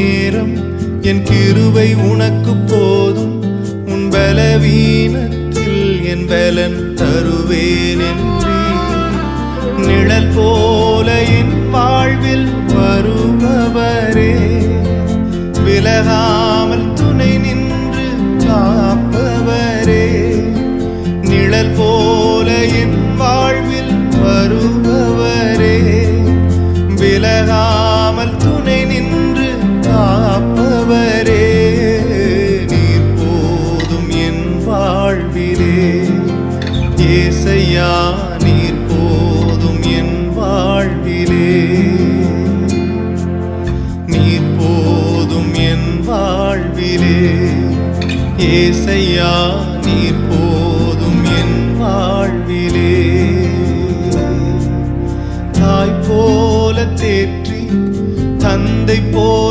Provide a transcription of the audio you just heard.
நேரம் என் கிருவை உனக்கு போதும். உன் பலவீனத்தில் என் பலன் தருவேன் என்றே நிழல் போல என் வாழ்வில் வருபவரே. விலகாமல் துணை நின்று காப்பவரே. நிழல் போல என் வாழ்வில் வருபவரே. விலகாமல் துணை வாழ்விலே ஏசையா நீர் போதும் என் வாழ்விலே. நீர் போதும் என் வாழ்விலே. ஏசையா நீர் போதும் என் வாழ்விலே. தாய் போல தேற்றி தந்தை போல